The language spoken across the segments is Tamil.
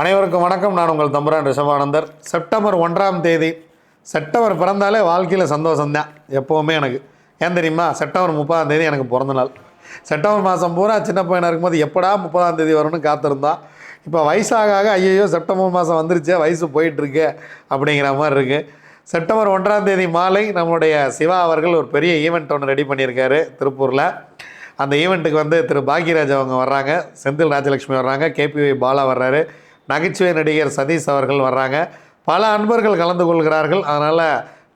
அனைவருக்கும் வணக்கம். நான் உங்கள் தம்புரான் ரிஷபானந்தர். செப்டம்பர் ஒன்றாம் தேதி செப்டம்பர் பிறந்தாலே வாழ்க்கையில் சந்தோஷம்தான். எப்போவுமே எனக்கு. ஏன் தெரியுமா? செப்டம்பர் முப்பதாம் தேதி எனக்கு பிறந்த நாள். செப்டம்பர் மாதம் பூரா சின்ன பையனாக இருக்கும்போது எப்படா முப்பதாம் தேதி வரும்னு காத்திருந்தோம் இப்போ வயசாக ஆக ஐயோ செப்டம்பர் மாதம் வந்துருச்சே வயசு போயிட்டுருக்கு அப்படிங்கிற மாதிரி இருக்குது செப்டம்பர் ஒன்றாம் தேதி மாலை நம்மளுடைய சிவா அவர்கள் ஒரு பெரிய ஈவெண்ட் ஒன்று ரெடி பண்ணியிருக்காரு திருப்பூரில். அந்த ஈவெண்ட்டுக்கு வந்து திரு பாக்யராஜ் அவங்க வர்றாங்க. செந்தில் ராஜலட்சுமி வர்றாங்க. கேபிஒய் பாலா வர்றாரு. நகைச்சுவை நடிகர் சதீஷ் அவர்கள் வர்றாங்க. பல அன்பர்கள் கலந்து கொள்கிறார்கள். அதனால்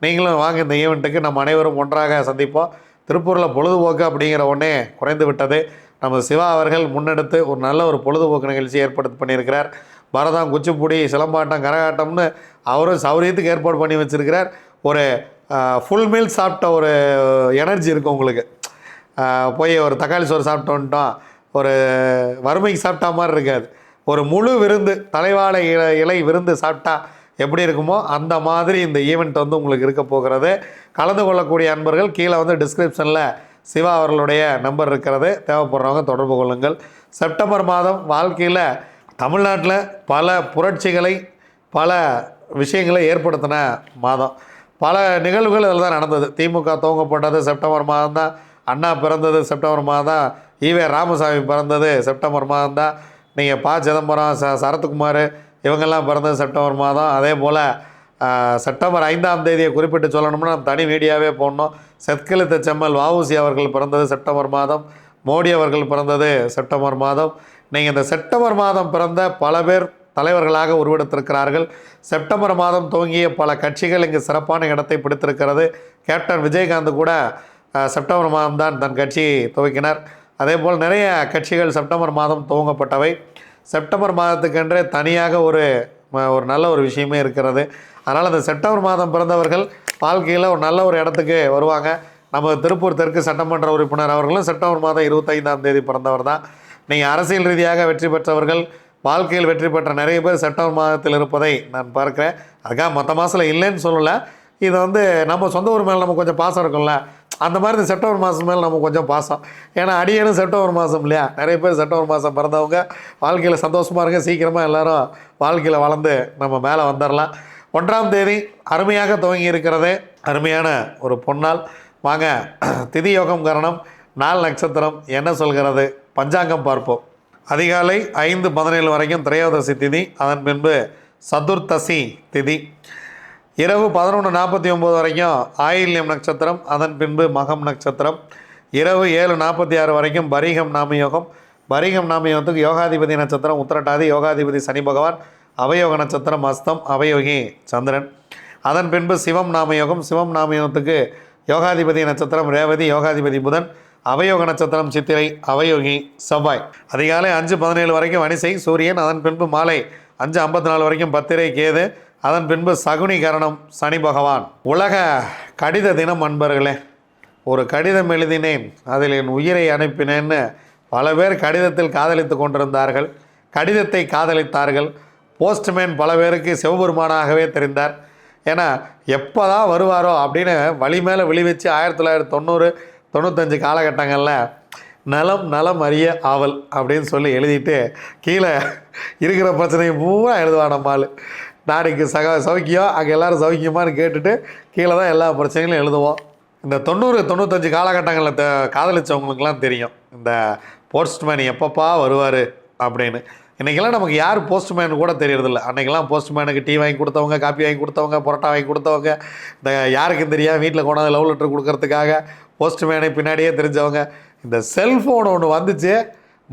நீங்களும் வாங்க இந்த ஈவெண்ட்டுக்கு. நம்ம அனைவரும் ஒன்றாக சந்திப்போம். திருப்பூரில் பொழுதுபோக்கு அப்படிங்கிற ஒன்றே குறைந்து விட்டது. நம்ம சிவா அவர்கள் முன்னெடுத்து ஒரு நல்ல ஒரு பொழுதுபோக்கு நிகழ்ச்சி ஏற்படுத்தி பண்ணியிருக்கிறார். பரதம் குச்சிப்புடி சிலம்பாட்டம் கரகாட்டம்னு அவரும் சௌரியத்துக்கு ஏற்பாடு பண்ணி வச்சிருக்கிறார். ஒரு ஃபுல் மீல் சாப்பிட்ட ஒரு எனர்ஜி இருக்கும் உங்களுக்கு. போய் ஒரு தக்காளி சோறு சாப்பிட்டு வந்துட்டோம். ஒரு வறுமைக்கு சாப்பிட்டா மாதிரி இருக்காது. ஒரு முழு விருந்து தலைவாழை இலை இலை விருந்து சாப்பிட்டா எப்படி இருக்குமோ அந்த மாதிரி இந்த ஈவெண்ட் வந்து உங்களுக்கு இருக்க போகிறது. கலந்து கொள்ளக்கூடிய அன்பர்கள் கீழே வந்து டிஸ்கிரிப்ஷனில் சிவா அவர்களுடைய நம்பர் இருக்கிறது. தேவைப்படுறவங்க தொடர்பு கொள்ளுங்கள். செப்டம்பர் மாதம் வாழ்க்கையில் தமிழ்நாட்டில் பல புரட்சிகளை பல விஷயங்களை ஏற்படுத்தின மாதம். பல நிகழ்வுகள் இதில் தான் நடந்தது. திமுக துவங்கப்பட்டது செப்டம்பர் மாதம் தான் அண்ணா பிறந்தது செப்டம்பர் மாதம் ஈவே ராமசாமி பிறந்தது செப்டம்பர் மாதம் தான் நீங்கள் ப சிதம்பரம் ச சரத்குமார் இவங்கெல்லாம் பிறந்தது செப்டம்பர் மாதம். அதே போல் செப்டம்பர் ஐந்தாம் தேதியை குறிப்பிட்டு சொல்லணும்னா நம்ம தனி மீடியாவே போடணும். செத்கலித்த செம்மல் வவுசி அவர்கள் பிறந்தது செப்டம்பர் மாதம். மோடி அவர்கள் பிறந்தது செப்டம்பர் மாதம். நீங்கள் இந்த செப்டம்பர் மாதம் பிறந்த பல பேர் தலைவர்களாக உருவெடுத்திருக்கிறார்கள். செப்டம்பர் மாதம் துவங்கிய பல கட்சிகள் இங்கு சிறப்பான இடத்தை பிடித்திருக்கிறது. கேப்டன் விஜயகாந்த் கூட செப்டம்பர் மாதம் தான் தன் கட்சி துவக்கினார். அதே போல் நிறைய கட்சிகள் செப்டம்பர் மாதம் துவங்கப்பட்டவை. செப்டம்பர் மாதத்துக்கென்றே தனியாக ஒரு ஒரு நல்ல ஒரு விஷயமே இருக்கிறது. அதனால் அந்த செப்டம்பர் மாதம் பிறந்தவர்கள் வாழ்க்கையில் ஒரு நல்ல ஒரு இடத்துக்கு வருவாங்க. நம்ம திருப்பூர் தெற்கு சட்டமன்ற உறுப்பினர் அவர்களும் செப்டம்பர் மாதம் இருபத்தைந்தாம் தேதி பிறந்தவர் தான். நீங்கள் அரசியல் ரீதியாக வெற்றி பெற்றவர்கள் வாழ்க்கையில் வெற்றி பெற்ற நிறைய பேர் செப்டம்பர் மாதத்தில் இருப்பதை நான் பார்க்குறேன். அதுக்காக மற்ற மாதத்தில் இல்லைன்னு சொல்லலை. இது வந்து நம்ம சொந்த ஊர் மேலே நம்ம கொஞ்சம் பாசம் இருக்கும்ல. அந்த மாதிரி இந்த செப்டம்பர் மாதம் மேலே நம்ம கொஞ்சம் பாசம். ஏன்னா அடியனும் செப்டம்பர் மாதம் இல்லையா? நிறைய பேர் செப்டம்பர் மாதம் பிறந்தவங்க. வாழ்க்கையில் சந்தோஷமாக இருங்க. சீக்கிரமாக எல்லோரும் வாழ்க்கையில் வளர்ந்து நம்ம மேலே வந்துடலாம் ஒன்றாம் தேதி அருமையாக துவங்கி இருக்கிறதே. அருமையான ஒரு பொன்னால் வாங்க திதி யோகம் கரணம் நாள் நட்சத்திரம் என்ன சொல்கிறது? பஞ்சாங்கம் பார்ப்போம். அதிகாலை ஐந்து பதினேழு வரைக்கும் திரையோதசி திதி. அதன் பின்பு சதுர்த்தசி திதி. இரவு பதினொன்று நாற்பத்தி ஒம்பது வரைக்கும் ஆயில்யம் நட்சத்திரம் அதன் பின்பு மகம் நட்சத்திரம். இரவு ஏழு நாற்பத்தி ஆறு வரைக்கும் பரிகம் நாமயோகம். பரிகம் நாமயோகத்துக்கு யோகாதிபதி நட்சத்திரம் உத்திரட்டாதி யோகாதிபதி சனி பகவான் அவயோக நட்சத்திரம் அஸ்தம் அவயோகி சந்திரன். அதன் பின்பு சிவம் நாமயோகம். சிவம் நாமயோகத்துக்கு யோகாதிபதி நட்சத்திரம் ரேவதி யோகாதிபதி புதன் அவயோக நட்சத்திரம் சித்திரை அவயோகி செவ்வாய். அதிகாலை அஞ்சு பதினேழு வரைக்கும் வனிசை சூரியன் அதன் பின்பு மாலை அஞ்சு ஐம்பத்தி நாலு வரைக்கும் பத்திரை கேது அதன் பின்பு சகுனி கரணம் சனி பகவான். உலக கடித தினம் அன்பர்களே ஒரு கடிதம் எழுதினேன் அதில் என் உயிரை அனுப்பினேன்னு பல பேர் கடிதத்தில் காதலித்து கொண்டிருந்தார்கள். கடிதத்தை காதலித்தார்கள். போஸ்ட்மேன் பல பேருக்கு சிவபெருமானாகவே தெரிந்தார். ஏன்னா எப்போ தான் வருவாரோ அப்படின்னு வழி மேலே விழி வச்சு ஆயிரத்தி தொள்ளாயிரத்தி தொண்ணூறு தொண்ணூத்தஞ்சு காலகட்டங்களில் நலம் நலம் அறிய ஆவல் அப்படின்னு சொல்லி எழுதிட்டு கீழே இருக்கிற பிரச்சனையை பூரா எழுதுவான் நம்மால் நாளைக்கு சக சௌக்கியம் அங்கே எல்லோரும் சௌக்கியமான்னு கேட்டுட்டு கீழே தான் எல்லா பிரச்சனைகளும் எழுதுவோம். இந்த தொண்ணூறு தொண்ணூத்தஞ்சு காலகட்டங்களில் த காதலிச்சவங்களுக்குலாம் தெரியும். இந்த போஸ்ட்மேன் எப்பப்பா வருவார் அப்படின்னு. இன்றைக்கெல்லாம் நமக்கு யார் போஸ்ட்மேன் கூட தெரியறதில்ல. அன்றைக்கெல்லாம் போஸ்ட்மேனுக்கு டீ வாங்கி கொடுத்தவங்க காப்பி வாங்கி கொடுத்தவங்க பரோட்டா வாங்கி கொடுத்தவங்க இந்த யாருக்கும் தெரியாம வீட்டில் கொண்டாந்து லவ் லெட்டர் கொடுக்கறதுக்காக போஸ்ட்மேனை பின்னாடியே தெரிஞ்சவங்க. இந்த செல்ஃபோன் ஒன்று வந்துச்சு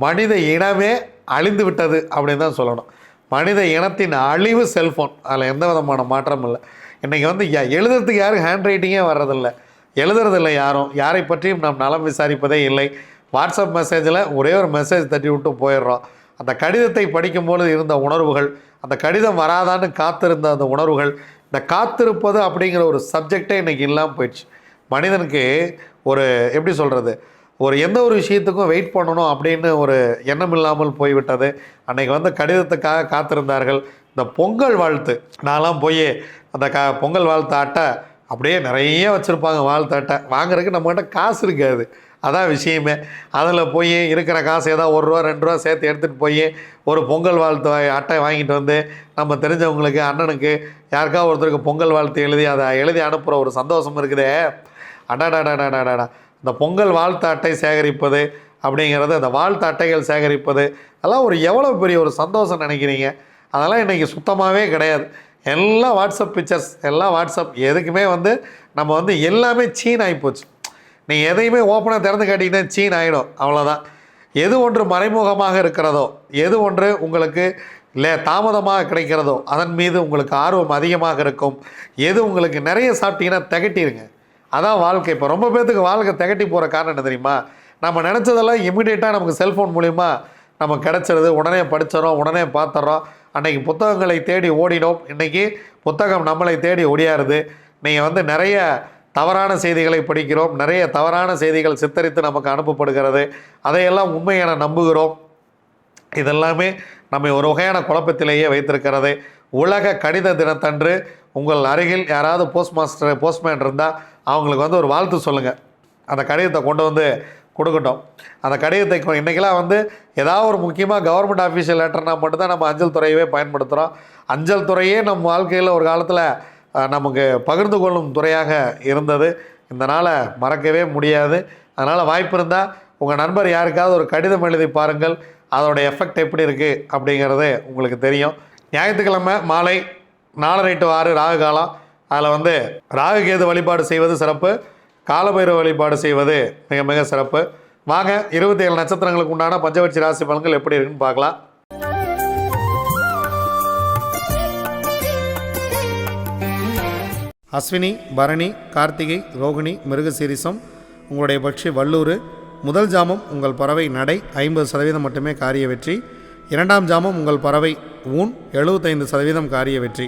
மனித இனமே அழிந்து விட்டது அப்படின்னு தான் சொல்லணும். மனித இனத்தின் அழிவு செல்ஃபோன். அதில் எந்த விதமான மாற்றமும் இல்லை. இன்றைக்கி வந்து யா- எழுதுறதுக்கு யாரும் ஹேண்ட் ரைட்டிங்கே வர்றதில்லை. எழுதுறதில்லை யாரும். யாரை பற்றியும் நாம் நலம் விசாரிப்பதே இல்லை. வாட்ஸ்அப் மெசேஜில் ஒரே ஒரு மெசேஜ் தட்டி விட்டு போயிடுறோம். அந்த கடிதத்தை படிக்கும்பொழுது இருந்த உணர்வுகள் அந்த கடிதம் வராதான்னு காத்திருந்த அந்த உணர்வுகள் இந்த காத்திருப்பது அப்படிங்கிற ஒரு சப்ஜெக்டே இன்றைக்கி இல்லாமல் போயிடுச்சு. மனிதனுக்கு ஒரு எப்படி சொல்கிறது ஒரு எந்த ஒரு விஷயத்துக்கும் வெயிட் பண்ணணும் அப்படின்னு ஒரு எண்ணம் இல்லாமல் போய்விட்டது. அன்னைக்கு வந்து கடிதத்துக்காக காத்திருந்தார்கள். இந்த பொங்கல் வாழ்த்து. நான்லாம் போய் அந்த க பொங்கல் வாழ்த்து அட்டை அப்படியே நிறைய வச்சுருப்பாங்க வாழ்த்து அட்டை. வாங்குறதுக்கு நம்மகிட்ட காசு இருக்காது. அதான் விஷயமே. அதில் போய் இருக்கிற காசு ஏதாவது ஒரு ரூபா ரெண்டு ரூபா சேர்த்து எடுத்துகிட்டு போய் ஒரு பொங்கல் வாழ்த்து அட்டை வாங்கிட்டு வந்து நம்ம தெரிஞ்சவங்களுக்கு அண்ணனுக்கு யாருக்கா ஒருத்தருக்கு பொங்கல் வாழ்த்து எழுதி அதை எழுதி அனுப்புகிற ஒரு சந்தோஷம் இருக்குதே. அடாடாடாடாடாடா இந்த பொங்கல் வாழ்த்து அட்டை சேகரிப்பது அப்படிங்கிறது அந்த வாழ்த்து அட்டைகள் சேகரிப்பது அதெல்லாம் ஒரு எவ்வளோ பெரிய ஒரு சந்தோஷம் நினைக்கிறீங்க? அதெல்லாம் இன்றைக்கி சுத்தமாகவே கிடையாது. எல்லாம் வாட்ஸ்அப் பிக்சர்ஸ் எல்லாம் வாட்ஸ்அப் எதுக்குமே வந்து நம்ம வந்து எல்லாமே சீன் ஆகிப்போச்சு நீங்கள் எதையுமே ஓப்பனாக திறந்து காட்டிங்கன்னா சீன் ஆகிடும் அவ்வளோதான் எது ஒன்று மறைமுகமாக இருக்கிறதோ எது ஒன்று உங்களுக்கு இல்லை தாமதமாக கிடைக்கிறதோ அதன் மீது உங்களுக்கு ஆர்வம் அதிகமாக இருக்கும். எது உங்களுக்கு நிறைய சாப்பிட்டீங்கன்னா திகட்டிருங்க. அதான் வாழ்க்கை. இப்போ ரொம்ப பேர்த்துக்கு வாழ்க்கை திகட்டி போகிற காரணம் என்ன தெரியுமா? நம்ம நினச்சதெல்லாம் இமீடியட்டாக நமக்கு செல்ஃபோன் மூலிமா நம்ம கிடச்சிருது. உடனே படிச்சிடறோம் உடனே பார்த்துறோம் அன்றைக்கி புத்தகங்களை தேடி ஓடினோம். இன்றைக்கி புத்தகம் நம்மளை தேடி ஒடியாருது. நீங்கள் வந்து நிறைய தவறான செய்திகளை படிக்கிறோம். நிறைய தவறான செய்திகள் சித்தரித்து நமக்கு அனுப்பப்படுகிறது. அதையெல்லாம் உண்மையான நம்புகிறோம். இதெல்லாமே நம்மை ஒரு வகையான குழப்பத்திலேயே வைத்திருக்கிறது. உலக கடித தினத்தன்று உங்கள் அருகில் யாராவது போஸ்ட் மாஸ்டர் போஸ்ட்மேன் இருந்தால் அவங்களுக்கு வந்து ஒரு வாழ்த்து சொல்லுங்கள் அந்த கடிதத்தை கொண்டு வந்து கொடுக்கட்டும். அந்த கடிதத்தை இன்றைக்கெல்லாம் வந்து ஏதாவது ஒரு முக்கியமாக கவர்மெண்ட் ஆஃபீஷியல் லெட்டர்னா மட்டும்தான் நம்ம அஞ்சல் துறையவே பயன்படுத்துகிறோம் அஞ்சல் துறையே நம்ம வாழ்க்கையில் ஒரு காலத்தில் நமக்கு பகிர்ந்து கொள்ளும் துறையாக இருந்தது. இந்த நாளை மறக்கவே முடியாது. அதனால் வாய்ப்பு இருந்தால் உங்கள் நண்பர் யாருக்காவது ஒரு கடிதம் எழுதி பாருங்கள். அதோட எஃபெக்ட் எப்படி இருக்குது அப்படிங்கிறது உங்களுக்கு தெரியும். ஞாயிற்றுக்கிழமை மாலை நாலு ரைட்டு ஆறு ராகு காலம். அதில் வந்து ராகு கேது வழிபாடு செய்வது சிறப்பு. காலபைரவ வழிபாடு செய்வது மிக மிக சிறப்பு. வாங்க இருபத்தி ஏழு நட்சத்திரங்களுக்கு உண்டான பஞ்சவட்சி ராசி பலன்கள் எப்படி இருக்குன்னு பார்க்கலாம். அஸ்வினி பரணி கார்த்திகை ரோகிணி மிருகசீரிசம் உங்களுடைய பட்சி வல்லூர் முதல் ஜாமம் உங்கள் பறவை நடை ஐம்பது சதவீதம் மட்டுமே காரிய வெற்றி. இரண்டாம் ஜாமம் உங்கள் பறவை ஊன் எழுபத்தைந்து சதவீதம் காரிய வெற்றி.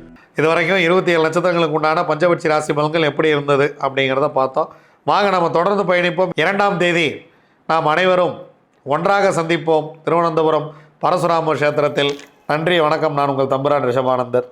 இது வரைக்கும் இருபத்தி ஏழு நட்சத்திரங்களுக்கு உண்டான பஞ்சபட்சி ராசி பலன்கள் எப்படி இருந்தது அப்படிங்கிறத பார்த்தோம். வாங்க நம்ம தொடர்ந்து பயணிப்போம். இரண்டாம் தேதி நாம் அனைவரும் ஒன்றாக சந்திப்போம். திருவனந்தபுரம் பரசுராம கஷேத்திரத்தில். நன்றி வணக்கம். நான் உங்கள் தம்புரான் ரிஷபானந்தர்.